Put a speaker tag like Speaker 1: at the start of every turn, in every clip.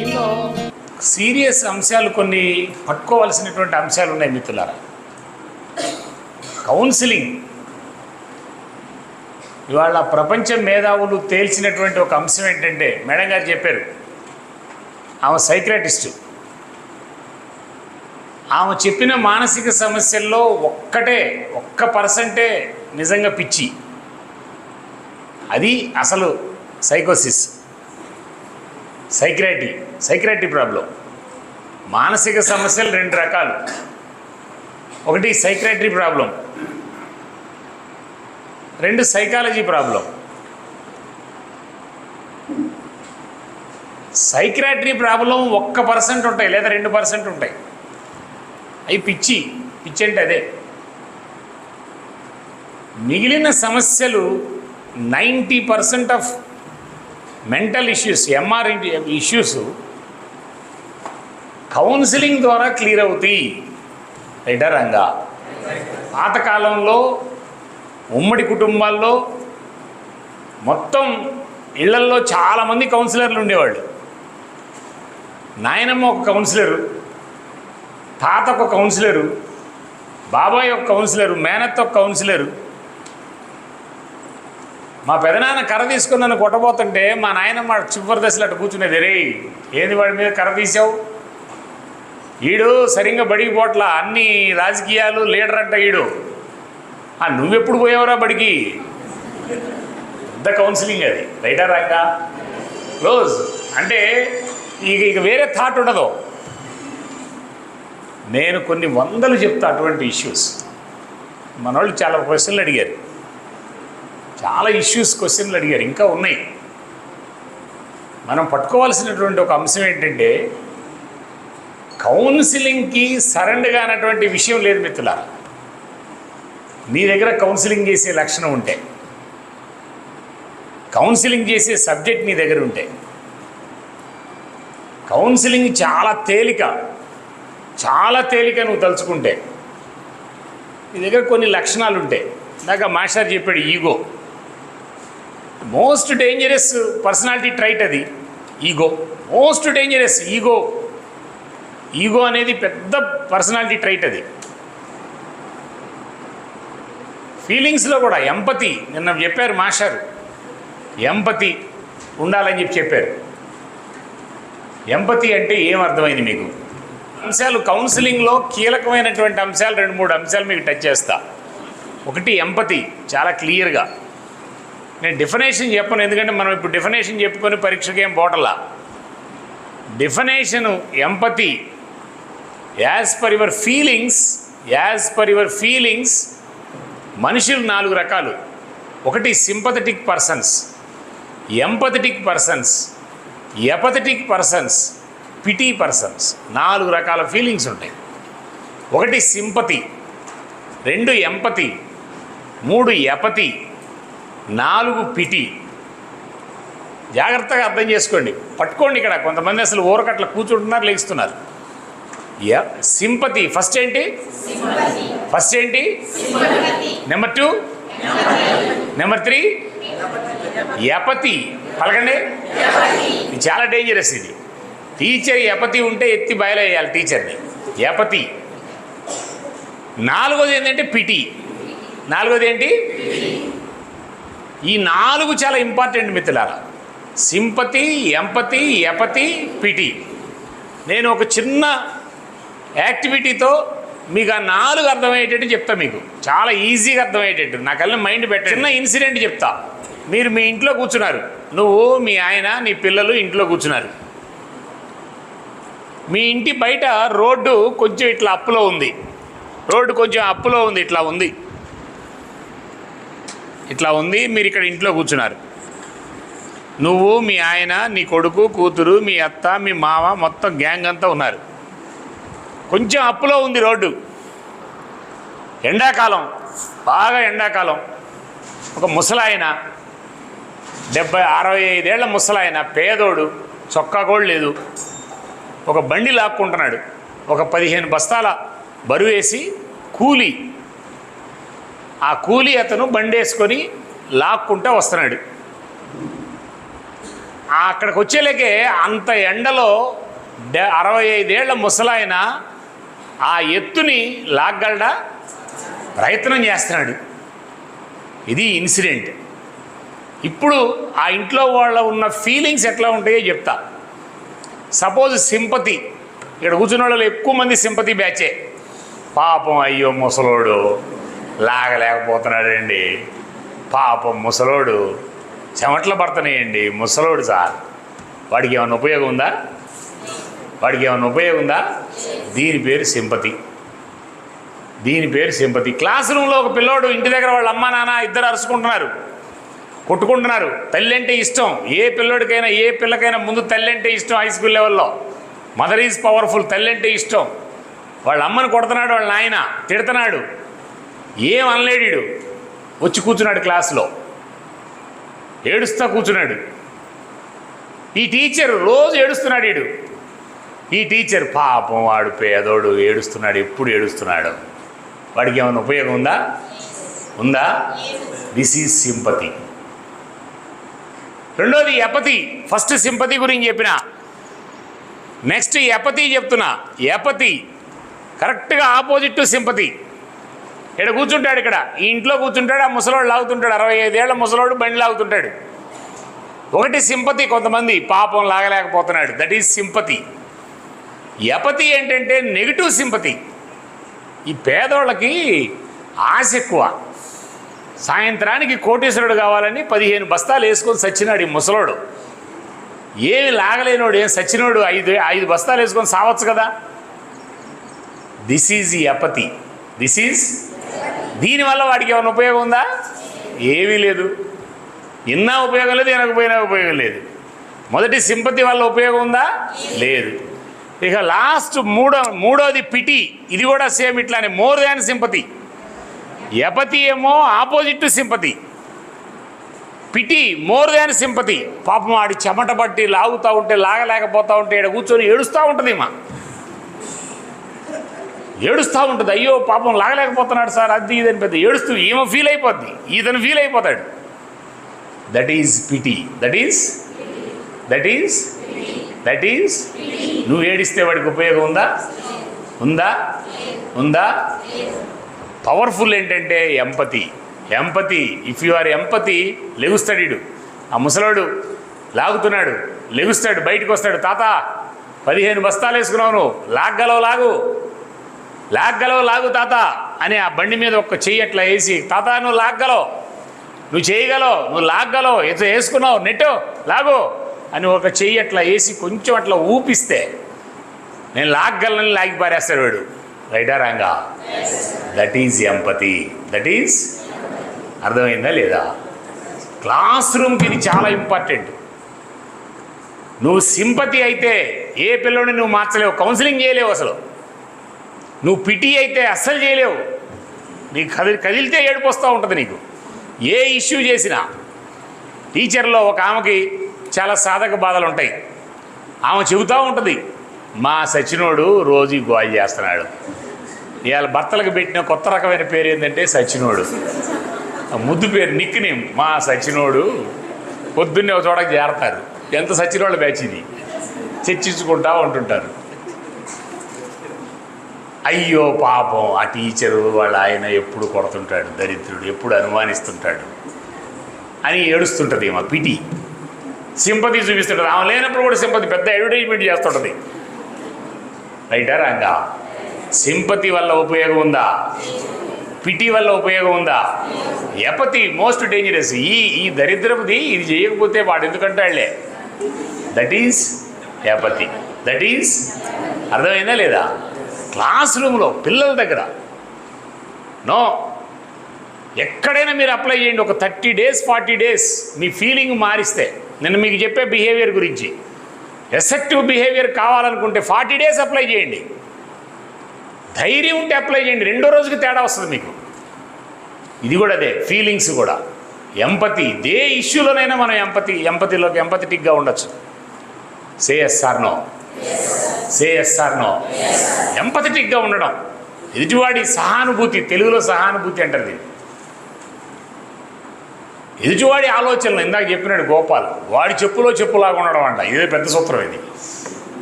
Speaker 1: దీనిలో సీరియస్ అంశాలు కొన్ని పట్టుకోవాల్సినటువంటి అంశాలు ఉన్నాయి మిత్రులారా. కౌన్సిలింగ్. ఇవాళ ప్రపంచ మేధావులు తేల్చినటువంటి ఒక అంశం ఏంటంటే మేడం గారు చెప్పారు. ఆమె సైక్రాటిస్టు. ఆమె చెప్పిన మానసిక సమస్యల్లో ఒక్కటే ఒక్క పర్సెంటే నిజంగా పిచ్చి. అది అసలు సైకోసిస్. సైక్రాటీ సైక్రాటీ ప్రాబ్లం. మానసిక సమస్యలు రెండు రకాలు. ఒకటి సైక్రాటరీ ప్రాబ్లం. రెండు సైకాలజీ ప్రాబ్లం. సైక్రాటరీ ప్రాబ్లం ఒక్క పర్సెంట్ ఉంటాయి లేదా రెండు పర్సెంట్ ఉంటాయి. అవి పిచ్చి పిచ్చి అంటే అదే. మిగిలిన సమస్యలు ninety percent of mental issues M R issues counselling ద్వారా క్లియర్ అవుతాయి. రైటా రంగా? పాతకాలంలో ఉమ్మడి కుటుంబాల్లో మొత్తం ఇళ్ళల్లో చాలామంది కౌన్సిలర్లు ఉండేవాళ్ళు. నాయనమ్మ ఒక కౌన్సిలరు తాత ఒక కౌన్సిలరు బాబాయ్ ఒక కౌన్సిలరు మేనత్ ఒక కౌన్సిలరు మా పెదనాన్న కర్ర తీసుకుని నన్ను కొట్టబోతుంటే మా నాయనమ్మ చివరి దశలో అటు కూర్చునేది రే ఏంది వాడి మీద కర్ర తీసావు ఈడు సరిగ్గా బడికి పోట్ల అన్ని రాజకీయాలు లీడర్ అంట ఈడు. ఆ నువ్వెప్పుడు పోయావురా బడికి? పెద్ద కౌన్సిలింగ్ అది. రైటా రాంగా క్లోజ్. అంటే ఇక ఇక వేరే థాట్ ఉండదు. నేను కొన్ని వందలు చెప్తా అటువంటి ఇష్యూస్. మన వాళ్ళు చాలా ప్రశ్నలు అడిగారు. చాలా ఇష్యూస్ క్వశ్చన్లు అడిగారు. ఇంకా ఉన్నాయి. మనం పట్టుకోవాల్సినటువంటి ఒక అంశం ఏంటంటే కౌన్సిలింగ్కి సరెండర్ అన్నటువంటి విషయం లేదు మిత్రుల నీ దగ్గర కౌన్సిలింగ్ చేసే లక్షణం ఉంటే కౌన్సిలింగ్ చేసే సబ్జెక్ట్ నీ దగ్గర ఉంటే కౌన్సిలింగ్ చాలా తేలిక చాలా తేలిక నువ్వు తలుచుకుంటే నీ దగ్గర కొన్ని లక్షణాలు ఉంటాయి ఇందాక మాస్టర్ చెప్పాడు ego. Most dangerous personality trait అది. Ego. Most dangerous ego. Ego అనేది పెద్ద పర్సనాలిటీ ట్రైట్ అది. ఫీలింగ్స్లో కూడా ఎంపతి నిన్న చెప్పారు మాస్టర్. ఎంపతి ఉండాలని చెప్పి చెప్పారు. ఎంపతి అంటే ఏం అర్థమైంది మీకు? అంశాలు కౌన్సిలింగ్లో కీలకమైనటువంటి అంశాలు రెండు మూడు అంశాలు మీకు టచ్ చేస్తా. ఒకటి ఎంపతి చాలా క్లియర్గా నేను డిఫినేషన్ చెప్పను ఎందుకంటే మనం ఇప్పుడు డిఫినేషన్ చెప్పుకొని పరీక్షకి ఏం పోటలా. Definition empathy as per your feelings as per your feelings మనుషులు నాలుగు రకాలు. ఒకటి sympathetic persons empathetic persons apathetic persons pity persons నాలుగు రకాల ఫీలింగ్స్ ఉంటాయి. ఒకటి సింపతి రెండు ఎంపతి మూడు ఎపతి నాలుగు పిటి. జాగ్రత్తగా అర్థం చేసుకోండి. పట్టుకోండి ఇక్కడ. కొంతమంది అసలు ఊరకట్ల కూర్చుంటున్నారు లేస్తున్నారు సింపతి. ఫస్ట్ ఏంటి? ఫస్ట్ ఏంటి? Number two? Number three. Apathy పలకండి. ఇది చాలా డేంజరస్ ఇది. టీచర్ ఎపతి ఉంటే ఎత్తి బయలు వేయాలి టీచర్ని. ఎపతి నాలుగోది ఏంటంటే పిటి. నాలుగోది ఏంటి? ఈ నాలుగు చాలా ఇంపార్టెంట్ మిత్రులారా. Sympathy empathy apathy pity. నేను ఒక చిన్న యాక్టివిటీతో మీకు ఆ నాలుగు అర్థమయ్యేటట్టు చెప్తా మీకు. చాలా ఈజీగా అర్థమయ్యేటట్టు. నాకల్లా మైండ్ పెట్ట చిన్న ఇన్సిడెంట్ చెప్తా. మీరు మీ ఇంట్లో కూర్చున్నారు. నువ్వు మీ ఆయన నీ పిల్లలు ఇంట్లో కూర్చున్నారు. మీ ఇంటి బయట రోడ్డు కొంచెం ఇట్లా అప్పులో ఉంది. రోడ్డు కొంచెం అప్పులో ఉంది ఇట్లా ఉంది. ఇట్లా ఉంది మీరు ఇక్కడ ఇంట్లో కూర్చున్నారు. నువ్వు మీ ఆయన నీ కొడుకు కూతురు మీ అత్త మీ మామ మొత్తం గ్యాంగ్ అంతా ఉన్నారు. కొంచెం అప్పులో ఉంది రోడ్డు. ఎండాకాలం బాగా ఎండాకాలం. ఒక ముసలాయన డెబ్బై అరవై ఐదేళ్ళ ముసలాయన పేదోడు చొక్కా కూడా లేదు. ఒక బండి లాక్కుంటున్నాడు. ఒక పదిహేను బస్తాల బరువేసి కూలి. ఆ కూలి అతను బండేసుకొని లాక్కుంటూ వస్తున్నాడు. అక్కడికి వచ్చేలేకే అంత ఎండలో డె అరవై ఐదేళ్ళ ముసలాయన ఆ ఎత్తుని లాగ్గలడా? ప్రయత్నం చేస్తున్నాడు. ఇది ఇన్సిడెంట్. ఇప్పుడు ఆ ఇంట్లో వాళ్ళ ఉన్న ఫీలింగ్స్ ఎట్లా ఉంటాయో చెప్తా. సపోజ్ సింపతి ఇక్కడ కూర్చున్న వాళ్ళు ఎక్కువ మంది సింపతి బ్యాచే. పాపం అయ్యో ముసలోడు. లాగలేకపోతున్నాడండి. పాపం ముసలోడు చెమట్లు పడుతున్నాయండి. ముసలోడు సార్ వాడికి ఏమైనా ఉపయోగం ఉందా? వాడికి ఏమైనా ఉపయోగం ఉందా? దీని పేరు సింపతి. దీని పేరు సింపతి. క్లాస్ రూమ్లో ఒక పిల్లోడు ఇంటి దగ్గర వాళ్ళ అమ్మ నాన్న ఇద్దరు అరుచుకుంటున్నారు. కొట్టుకుంటున్నారు. తల్లి అంటే ఇష్టం. ఏ పిల్లోడికైనా ఏ పిల్లకైనా ముందు తల్లి అంటే ఇష్టం హై స్కూల్ లెవెల్లో మదర్ ఈజ్ పవర్ఫుల్ తల్లి అంటే ఇష్టం. వాళ్ళ అమ్మని కొడుతున్నాడు వాళ్ళ నాయన. తిడుతున్నాడు. ఏం అనలేడు వచ్చి కూర్చున్నాడు క్లాసులో. ఏడుస్తా కూర్చున్నాడు. ఈ టీచర్ రోజు ఏడుస్తున్నాడు వీడు. ఈ టీచర్ పాపం వాడు పేదోడు ఏడుస్తున్నాడు ఎప్పుడు ఏడుస్తున్నాడు. వాడికి ఏమైనా ఉపయోగం ఉందా? ఉందా? దిస్ ఈజ్ సింపతి రెండోది ఎపతి. ఫస్ట్ సింపతి గురించి చెప్పిన. నెక్స్ట్ ఎపతి చెప్తున్నా. ఎపతి. కరెక్ట్గా ఆపోజిట్ టు సింపతి ఇక్కడ కూర్చుంటాడు ఇక్కడ. ఈ ఇంట్లో కూర్చుంటాడు ఆ ముసలోడు లాగుతుంటాడు. అరవై ఐదేళ్ళ ముసలోడు బండి లాగుతుంటాడు. ఒకటి సింపతి కొంతమంది పాపం లాగలేకపోతున్నాడు. That is sympathy. ఎపతి ఏంటంటే నెగిటివ్ సింపతి. ఈ పేదోళ్ళకి ఆశ ఎక్కువ. సాయంత్రానికి కోటేశ్వరుడు కావాలని పదిహేను బస్తాలు వేసుకొని సచ్చినాడు ఈ ముసలోడు. ఏమి లాగలేనోడు ఏం సచ్చినోడు ఐదు ఐదు బస్తాలు వేసుకొని సావచ్చు కదా? దిస్ ఈజ్ ఈ దిస్ ఈజ్ దీనివల్ల వాడికి ఏమైనా ఉపయోగం ఉందా? ఏమీ లేదు. ఇన్నా ఉపయోగం లేదు వినకపోయినా ఉపయోగం లేదు. మొదటి సింపతి వల్ల ఉపయోగం ఉందా? లేదు. ఇక లాస్ట్ మూడో మూడోది పిటి. ఇది కూడా సేమ్ ఇట్లానే మోర్ దాన్ సింపతి. ఎపతి ఏమో opposite sympathy. Pity more than sympathy. పాపం ఆడి చెమట పట్టి లాగుతూ ఉంటే లాగలేకపోతూ ఉంటే ఇక్కడ కూర్చొని ఏడుస్తూ ఉంటుంది మా. ఏడుస్తూ ఉంటుంది. అయ్యో పాపం లాగలేకపోతున్నాడు సార్ అది ఇదని పెద్ద ఏడుస్తూ ఈమె ఫీల్ అయిపోద్ది. ఇతను ఫీల్ అయిపోతాడు. That is pity that is that is that is నువ్వు ఏడిస్తే వాడికి ఉపయోగం ఉందా? ఉందా? ఉందా? పవర్ఫుల్ ఏంటంటే empathy empathy if you are empathy లెగుస్తాడు ఆ ముసలోడు లాగుతున్నాడు. లెగుస్తాడు బయటకు వస్తాడు. తాత పదిహేను బస్తాలు వేసుకున్నావు నువ్వు. లాగ్గలవు లాగు. లాగ్గలో లాగు తాత అని ఆ బండి మీద ఒక చెయ్యి అట్లా వేసి తాత నువ్వు లాగ్గలవు నువ్వు చేయగలవు నువ్వు లాగ్గలవు ఇట్లా వేసుకున్నావు నెట్టు లాగు అని ఒక చెయ్యి అట్లా వేసి కొంచెం అట్లా ఊపిస్తే నేను లాగ్గలని లాగి పారేస్తాడు వాడు. రైటా రాంగా? That is empathy that is అర్థమైందా లేదా? క్లాస్ రూమ్కి ఇది చాలా ఇంపార్టెంట్ నువ్వు సింపతి అయితే ఏ పిల్లోని నువ్వు మార్చలేవు కౌన్సిలింగ్ చేయలేవు అసలు. నువ్వు పిటి అయితే అస్సలు చేయలేవు. నీకు కదిలి కదిలితే ఏడుపు వస్తూ ఉంటుంది నీకు. ఏ ఇష్యూ చేసినా టీచర్లో ఒక ఆమెకి చాలా సాధక బాధలు ఉంటాయి. ఆమె చెబుతూ ఉంటుంది మా సచినోడు రోజు గోల్ చేస్తున్నాడు. ఇవాళ భర్తలకు పెట్టిన కొత్త రకమైన పేరు ఏంటంటే సచినోడు. ఆ ముద్దు పేరు నిక్ నేమ్ మా సచినోడు పొద్దున్నే ఒక చోటకి చేరతారు. ఎంత సచినోళ్ళ బ్యాచ్ ఇది? చర్చించుకుంటా ఉంటుంటారు. అయ్యో పాపం ఆ టీచరు వాళ్ళ ఆయన ఎప్పుడు కొడుతుంటాడు దరిద్రుడు ఎప్పుడు అనుమానిస్తుంటాడు అని ఏడుస్తుంటుంది మా పిటి. సింపతి చూపిస్తుంటుంది. ఆమె లేనప్పుడు కూడా సింపతి పెద్ద అడ్వర్టైజ్మెంట్ చేస్తుంటుంది. రైటా రాంగా? సింపతి వల్ల ఉపయోగం ఉందా? పిటి వల్ల ఉపయోగం ఉందా? Apathy most dangerous. ఈ ఈ దరిద్రపుది ఇది చేయకపోతే వాడు ఎందుకంటాడులే? That is apathy. That is అర్థమైందా లేదా? క్లాస్ రూమ్లో పిల్లల దగ్గర. నో. ఎక్కడైనా మీరు అప్లై చేయండి ఒక థర్టీ డేస్ ఫార్టీ డేస్ మీ ఫీలింగ్ మారిస్తే. నేను మీకు చెప్పే బిహేవియర్ గురించి. ఎఫెక్టివ్ బిహేవియర్ కావాలనుకుంటే ఫార్టీ డేస్ అప్లై చేయండి. ధైర్యం ఉంటే అప్లై చేయండి రెండో రోజుకి తేడా వస్తుంది మీకు. ఇది కూడా అదే ఫీలింగ్స్ కూడా. ఎంపతి ఏ ఇష్యూలోనైనా మనం ఎంపతి ఎంపతిలోకి ఎంపతిటిక్గా ఉండొచ్చు. Say yes or no. Say yes or no. ఎంపథెటిక్గా ఉండడం. ఎదుటివాడి సహానుభూతి తెలుగులో సహానుభూతి అంటారు దీన్ని. ఎదుటివాడి ఆలోచనలు ఇందాక చెప్పినాడు గోపాల్ వాడి చెప్పులో చెప్పులాగా ఉండడం అంట. ఇదే పెద్ద సూత్రం ఇది.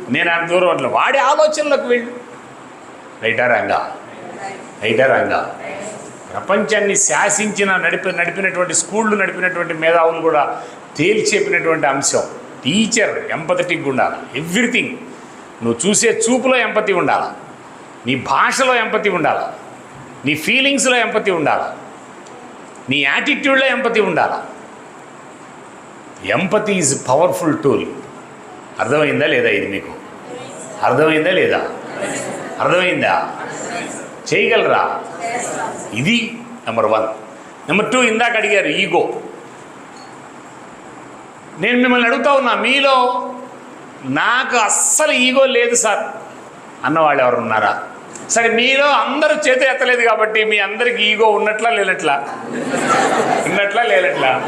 Speaker 1: నేను అంత దూరం అట్లా వాడి ఆలోచనలకు వెళ్ళు. రైటా రంగా? రైటా రంగా? ప్రపంచాన్ని శాసించిన నడిపి నడిపినటువంటి స్కూళ్ళు నడిపినటువంటి మేధావులు కూడా తేల్చెప్పినటువంటి అంశం. టీచర్ ఎంపథటిక్ ఉండాలి. ఎవ్రీథింగ్. నువ్వు చూసే చూపులో ఎంపతి ఉండాలి? నీ భాషలో ఎంపతి ఉండాలి? నీ ఫీలింగ్స్లో ఎంపతి ఉండాలి? నీ యాటిట్యూడ్లో ఎంపతి ఉండాలి? ఎంపతి ఈజ్ పవర్ఫుల్ టూల్ అర్థమైందా లేదా ఇది మీకు? అర్థమైందా లేదా? అర్థమైందా? చేయగలరా? ఇది నెంబర్ వన్ నెంబర్ టూ ఇందాక అడిగారు ఈగో నేను మిమ్మల్ని అడుగుతా ఉన్నా మీలో నాకు అస్సలు ఈగో లేదు సార్. అన్నవాళ్ళు ఎవరు ఉన్నారా సరే మీలో అందరూ చేతి ఎత్తలేదు కాబట్టి మీ అందరికి ఈగో ఉన్నట్లా లేనట్లా? ఉన్నట్లా లేనట్లా?